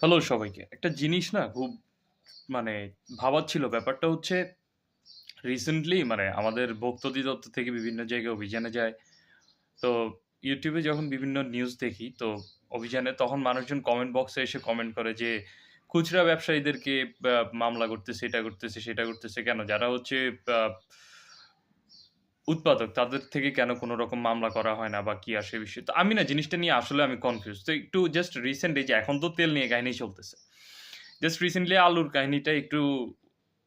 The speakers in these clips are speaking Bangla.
হ্যালো সবাইকে। একটা জিনিস না খুব মানে ভাবাচ্ছিল ব্যাপারটা হচ্ছে রিসেন্টলি মানে আমাদের ভোক্তা অধিদপ্তর থেকে বিভিন্ন জায়গায় অভিযানে যায়। তো ইউটিউবে যখন বিভিন্ন নিউজ দেখি তো অভিযানে তখন মানুষজন কমেন্ট বক্সে এসে কমেন্ট করে যে খুচরা ব্যবসায়ীদেরকে মামলা করতেছে, এটা করতেছে, সেটা করতেছে কেন? যারা হচ্ছে উৎপাদক তাদের থেকে কেন কোনো রকম মামলা করা হয় না বা কি আসে বিষয়ে তো আমি না জিনিসটা নিয়ে আসলে আমি কনফিউজ। তো একটু জাস্ট রিসেন্ট এই যে এখন তো তেল নিয়ে কাহিনী চলতেছে। জাস্ট রিসেন্টলি আলুর কাহিনীটা একটু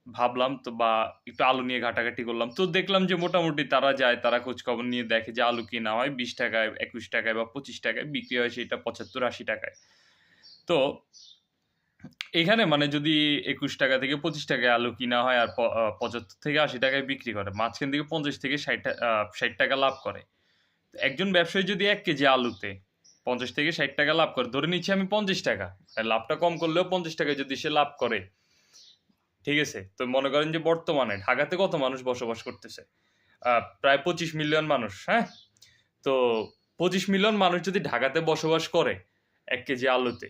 ভাবলাম তো বা একটু আলু নিয়ে ঘাটাঘাটি করলাম। তো দেখলাম যে মোটামুটি তারা যায়, তারা খোঁজখবর নিয়ে দেখে যে আলু কিনা হয় বিশ টাকায় একুশ টাকায় বা পঁচিশ টাকায় বিক্রি হয় সেটা পঁচাত্তর আশি টাকায় তো এখানে মানে যদি ৳২১ থেকে ৳২৫ য় আলু কিনা হয় আর পঁচাত্তর থেকে আশি টাকায় বিক্রি করে। মাঝখান থেকে ৳৫০-৬০ আ ৳৬০ লাভ করে। একজন ব্যবসায়ী যদি এক কেজি আলুতে ৳৫০-৬০ লাভ করে, ধরে নিচ্ছি আমি ৳৫০ লাভটা কম করলেও ৳৫০ যদি সে লাভ করে, ঠিক আছে? তো মনে করেন যে বর্তমানে ঢাকাতে কত মানুষ বসবাস করতেছে? প্রায় ২৫ মিলিয়ন মানুষ, হ্যাঁ? তো ২৫ মিলিয়ন মানুষ যদি ঢাকাতে বসবাস করে এক কেজি আলুতে,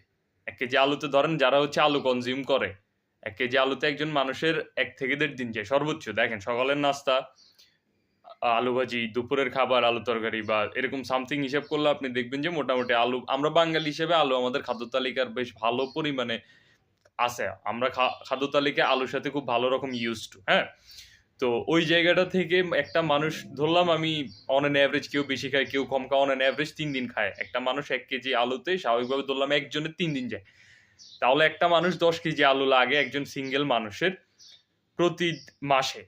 ১ কেজি আলুতে ধরেন যারা হচ্ছে আলু কনজিউম করে, এক কেজি আলুতে একজন মানুষের এক থেকে দেড় দিন যায় সর্বোচ্চ। দেখেন সকালের নাস্তা, আলু ভাজি, দুপুরের খাবার, আলু তরকারি বা এরকম সামথিং হিসাব করলে আপনি দেখবেন যে মোটামুটি আলু আমরা বাঙালি হিসেবে আলু আমাদের খাদ্য তালিকার বেশ ভালো পরিমাণে আছে। আমরা খাদ্য তালিকায় আলুর সাথে খুব ভালো রকম ইউজ টু হ্যাঁ? তো ওই জায়গাটা থেকে একটা মানুষ ধরলাম আমি অন অ্যান অ্যাভারেজ কেউ বেশি খায়, কেউ কম খায়, অন অ্যান অ্যাভারেজ তিন দিন খায়। একটা মানুষ এক কেজি আলুতে স্বাভাবিকভাবে ধরলাম একজনের তিন দিন যায়। তাহলে একটা মানুষ ১০ কেজি আলু লাগে একজন সিঙ্গেল মানুষের প্রতি মাসে।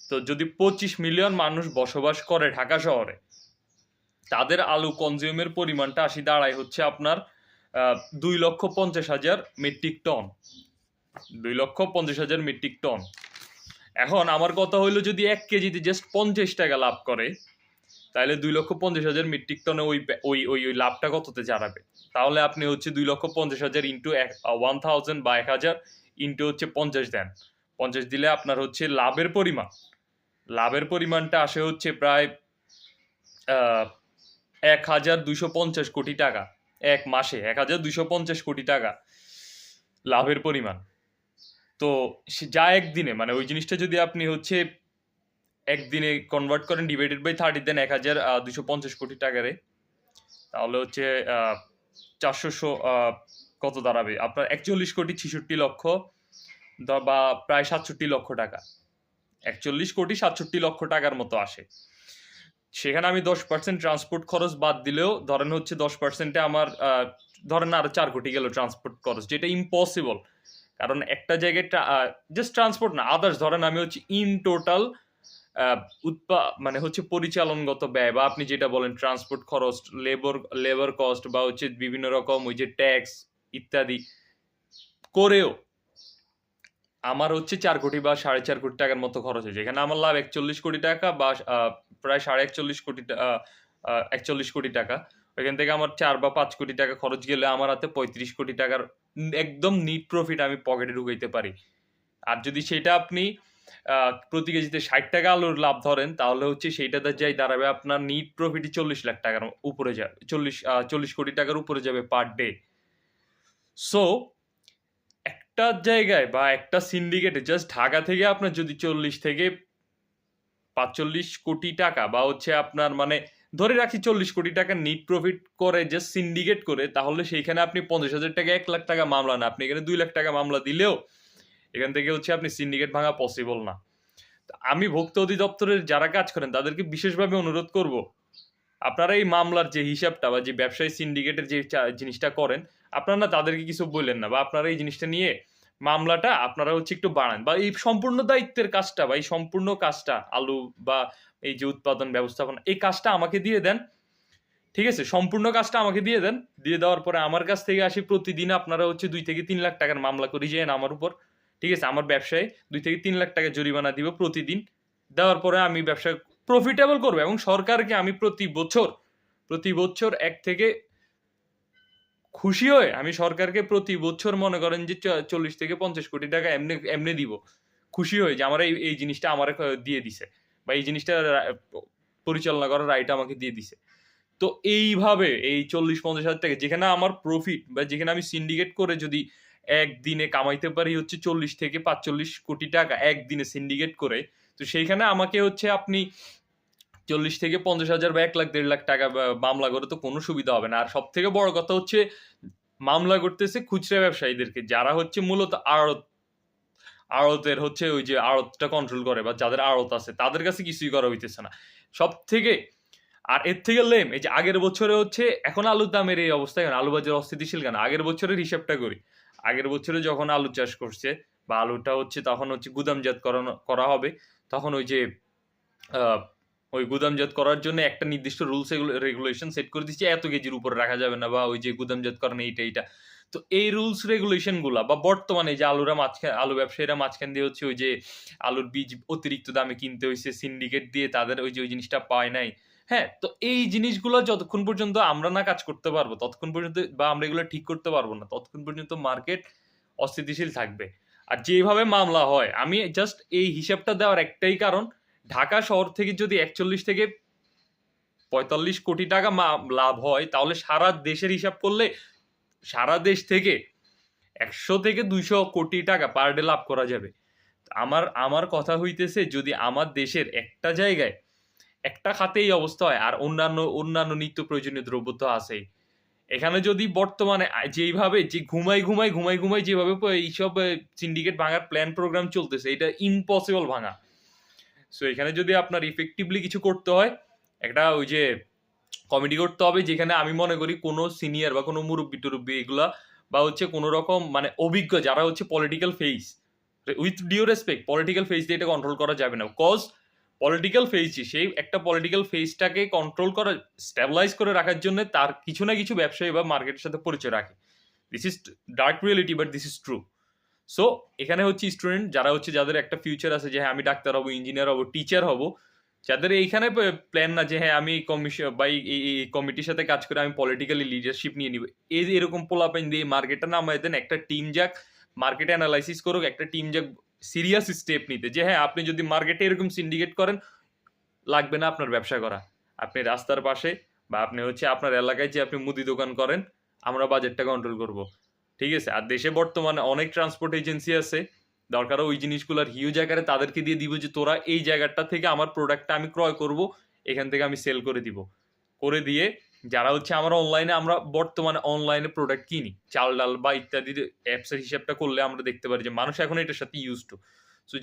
তো যদি ২৫ মিলিয়ন মানুষ বসবাস করে ঢাকা শহরে, তাদের আলু কনজিউমের পরিমাণটা আসি দাঁড়ায় হচ্ছে আপনার দুই লক্ষ পঞ্চাশ হাজার মেট্রিক টন। ২,৫০,০০০ মেট্রিক টন। এখন আমার কথা হইল যদি এক কেজিতে জাস্ট ৳৫০ লাভ করে, তাহলে দুই লক্ষ পঞ্চাশ হাজার মেট্রিক টনে ওই ওই ওই ওই লাভটা কততে দাঁড়াবে? তাহলে আপনি হচ্ছে ২,৫০,০০০ ইন্টু এক ওয়ান 1000 বা ১,০০০ ইন্টু হচ্ছে ৫০ দেন। ৫০ দিলে আপনার হচ্ছে লাভের পরিমাণ, লাভের পরিমাণটা আসে হচ্ছে প্রায় আ ৳১,২৫০ কোটি টাকা। এক মাসে ৳১,২৫০ কোটি টাকা লাভের পরিমাণ। তো সে যা একদিনে মানে ওই জিনিসটা যদি আপনি হচ্ছে একদিনে কনভার্ট করেন ডিভাইডেড বাই 30 দেন ১,২৫০ কোটি টাকারে, তাহলে হচ্ছে ৪০০ কত দাঁড়াবে? আপনার ৪১ কোটি ৬৬ লক্ষ বা প্রায় ৬৭ লক্ষ টাকা। ৪১ কোটি ৬৭ লক্ষ টাকার মতো আসে। সেখানে আমি 10% ট্রান্সপোর্ট খরচ বাদ দিলেও ধরেন হচ্ছে দশ পার্সেন্টে আমার ধরেন আরও চার কোটি গেল ট্রান্সপোর্ট খরচ যেটা ইম্পসিবল। কারণ একটা জায়গায় জাস্ট ট্রান্সপোর্ট না আদার্স ধরেন আমি হচ্ছে ইন টোটাল উৎপা মানে হচ্ছে পরিচালনগত ব্যয় বা আপনি যেটা বলেন ট্রান্সপোর্ট খরচ, লেবর লেবার কস্ট বা হচ্ছে বিভিন্ন রকম ওই যে ট্যাক্স ইত্যাদি করেও আমার হচ্ছে চার কোটি বা ৪.৫ কোটি টাকার মতো খরচ হয়েছে। এখানে আমার লাভ ৪১ কোটি টাকা বা প্রায় ৪১.৫ কোটি টা আ আ ৪১ কোটি টাকা। ওইখান থেকে আমার চার বা পাঁচ কোটি টাকা খরচ গেলে আমার হাতে ৩৫ কোটি টাকার একদম নিট প্রফিট আমি পকেটে ঢুকাইতে পারি। আর যদি সেটা আপনি প্রতি কেজিতে ৳৬০ আলুর লাভ ধরেন, তাহলে হচ্ছে সেইটাতে যাই দাঁড়াবে আপনার নিট প্রফিটই ৪০ লাখ টাকার উপরে যাবে। ৪০ আ ৪০ কোটি টাকার উপরে যাবে পার ডে। সো একটা জায়গায় বা একটা সিন্ডিকেটে জাস্ট ঢাকা থেকে আপনার যদি ৪০ থেকে ৪৫ কোটি টাকা বা হচ্ছে আপনার মানে ধরে রাখি ৪০ কোটি টাকা নিট প্রফিট করে জাস্ট সিন্ডিকেট করে তাহলে সেইখানে আপনি ৳৫০,০০০ ৳১,০০,০০০ মামলা না। আপনি এখানে দুই লাখ টাকা মামলা দিলেও এখান থেকে হচ্ছে আপনি সিন্ডিকেট ভাঙা পসিবল না। আমি ভোক্তা অধিদপ্তরের যারা কাজ করেন তাদেরকে বিশেষভাবে অনুরোধ করব, আপনারা এই মামলার যে হিসাবটা বা যে ব্যবসায়ী সিন্ডিকেটের যে জিনিসটা করেন, আপনারা তাদেরকে কিছু বললেন না বা আপনারা এই জিনিসটা নিয়ে মামলাটা আপনারা হচ্ছে একটু বাড়ান বা এই সম্পূর্ণ দায়িত্বের কাজটা বা এই সম্পূর্ণ কাজটা আলু বা এই যে উৎপাদন ব্যবস্থাপনা এই কাজটা আমাকে দিয়ে দেন। ঠিক আছে? সম্পূর্ণ কাজটা আমাকে দিয়ে দেন। দিয়ে দেওয়ার পরে আমার কাছ থেকে আসি প্রতিদিন আপনারা হচ্ছে দুই থেকে তিন লাখ টাকার মামলা করে যায়েন আমার উপর। ঠিক আছে? আমার ব্যবসায় দুই থেকে তিন লাখ টাকা জরিমানা দিব প্রতিদিন। দেওয়ার পরে আমি ব্যবসা প্রফিটেবল করব এবং সরকারকে আমি প্রতি বছর, প্রতি বছর এক থেকে খুশি হয়ে আমি সরকারকে প্রতি বছর মনে করেন যে চ ৪০ থেকে ৫০ কোটি টাকা এমনি এমনি দিব। খুশি হয়ে যে আমার এই এই জিনিসটা আমার দিয়ে দিছে বা এই জিনিসটা পরিচালনা করার রাইট আমাকে দিয়ে দিছে। তো এইভাবে এই চল্লিশ, পঞ্চাশ হাজার টাকা, যেখানে আমার প্রফিট বা যেখানে আমি সিন্ডিকেট করে যদি একদিনে কামাইতে পারি হচ্ছে চল্লিশ থেকে পাঁচচল্লিশ কোটি টাকা একদিনে সিন্ডিকেট করে, তো সেইখানে আমাকে হচ্ছে আপনি চল্লিশ থেকে পঞ্চাশ হাজার বা এক লাখ, দেড় লাখ টাকা মামলা করে তো কোনো সুবিধা হবে না আর সব থেকে বড় কথা হচ্ছে মামলা করতেছে খুচরা ব্যবসায়ীদেরকে, যারা হচ্ছে মূলত আড়ত আড়তের হচ্ছে ওই যে আড়তটা কন্ট্রোল করে বা যাদের আড়ত আছে, তাদের কাছে কিছুই করা হইতেছে না। সব থেকে আর এর থেকে লেম এই যে আগের বছরে হচ্ছে, এখন আলুর দামের এই অবস্থা কেন আলু বাজার অস্থিতিশীল কেন? আগের বছরের হিসাবটা করি। আগের বছরে যখন আলু চাষ করছে বা আলুটা হচ্ছে তখন হচ্ছে গুদামজাত করানো, করা হবে। তখন ওই যে ওই গুদামজাত করার জন্য একটা নির্দিষ্ট রুলস রেগুলেশন সেট করে দিচ্ছে, এত কেজির উপরে রাখা যাবে না বা ওই যে গুদামজাত করেন এইটা এইটা। তো এই রুলস রেগুলেশনগুলা বা বর্তমানে যে আলুরা মাঝখান, আলু ব্যবসায়ীরা মাঝখান দিয়ে হচ্ছে ওই যে আলুর বীজ অতিরিক্ত দামে কিনতে হয়েছে সিন্ডিকেট দিয়ে তাদের ওই যে ওই জিনিসটা পায় নাই। হ্যাঁ তো এই জিনিসগুলো যতক্ষণ পর্যন্ত আমরা না কাজ করতে পারব, ততক্ষণ পর্যন্ত বা আমরা এগুলো ঠিক করতে পারব না, ততক্ষণ পর্যন্ত মার্কেট অস্থিতিশীল থাকবে। আর যেভাবে মামলা হয়, আমি জাস্ট এই হিসাবটা দেওয়ার একটাই কারণ, ঢাকা শহর থেকে যদি একচল্লিশ থেকে পঁয়তাল্লিশ কোটি টাকা লাভ হয়, তাহলে সারা দেশের হিসাব করলে সারা দেশ থেকে একশো থেকে দুইশো কোটি টাকা পার ডে লাভ করা যাবে। আমার আমার কথা হইতেছে যদি আমার দেশের একটা জায়গায় একটা খাতে এই অবস্থা হয় আর অন্যান্য অন্যান্য নিত্য প্রয়োজনীয় দ্রব্য তো আছেই। এখানে যদি বর্তমানে যেইভাবে যে ঘুমাই ঘুমাই ঘুমাই ঘুমাই যেভাবে এইসব সিন্ডিকেট ভাঙার প্ল্যান প্রোগ্রাম চলতেছে, এটা ইম্পসিবল ভাঙা। সো এখানে যদি আপনার ইফেক্টিভলি কিছু করতে হয়, একটা ওই যে কমেডি করতে হবে যেখানে আমি মনে করি কোনো সিনিয়র বা কোনো মুরব্বী টুরব্বী এগুলা বা হচ্ছে কোনো রকম মানে অভিজ্ঞ যারা হচ্ছে political face with due respect political face দিয়ে এটা কন্ট্রোল করা যাবে না। কজ পলিটিক্যাল ফেস সেই একটা পলিটিক্যাল ফেসটাকে কন্ট্রোল করা স্টেবিলাইজ করে রাখার জন্য তার কিছু না কিছু ব্যবসায়ী বা মার্কেটের সাথে পরিচয় রাখে। This is dark reality but this is true so এখানে হচ্ছে স্টুডেন্ট যারা হচ্ছে যাদের একটা ফিউচার আছে যে হ্যাঁ আমি ডাক্তার হব ইঞ্জিনিয়ার হব টিচার হব যাদের এইখানে প্ল্যান না যে হ্যাঁ আমি কমিশন বা এই- কমিটির সাথে কাজ করে আমি পলিটিক্যালি লিডারশিপ নিয়ে নিব। এই এরকম পোলাপাইন দিয়ে মার্কেটটা নামায় দেন, একটা টিম যাক মার্কেটে অ্যানালাইসিস করুক, একটা টিম যাক সিরিয়াস স্টেপ নিতে। যে হ্যাঁ আপনি যদি মার্কেটে এরকম সিন্ডিকেট করেন, লাগবে না আপনার ব্যবসা করা। আপনি রাস্তার পাশে বা আপনি হচ্ছে আপনার এলাকায় যে আপনি মুদি দোকান করেন, আমরা বাজেটটা কন্ট্রোল করব। ঠিক আছে? আর দেশে বর্তমানে অনেক ট্রান্সপোর্ট এজেন্সি আছে দরকার ওই জিনিসগুলোর হিউজ আকারে তাদেরকে দিয়ে দিব যে তোরা এই জায়গাটা থেকে আমার প্রোডাক্টটা আমি ক্রয় করব, এখান থেকে আমি সেল করে দিব। করে দিয়ে যারা হচ্ছে আমরা অনলাইনে আমরা বর্তমানে অনলাইনে প্রোডাক্ট কিনি, চাল, ডাল বা ইত্যাদির অ্যাপসের হিসাবটা করলে আমরা দেখতে পারি যে মানুষ এখন এটার সাথে ইউজ টু সো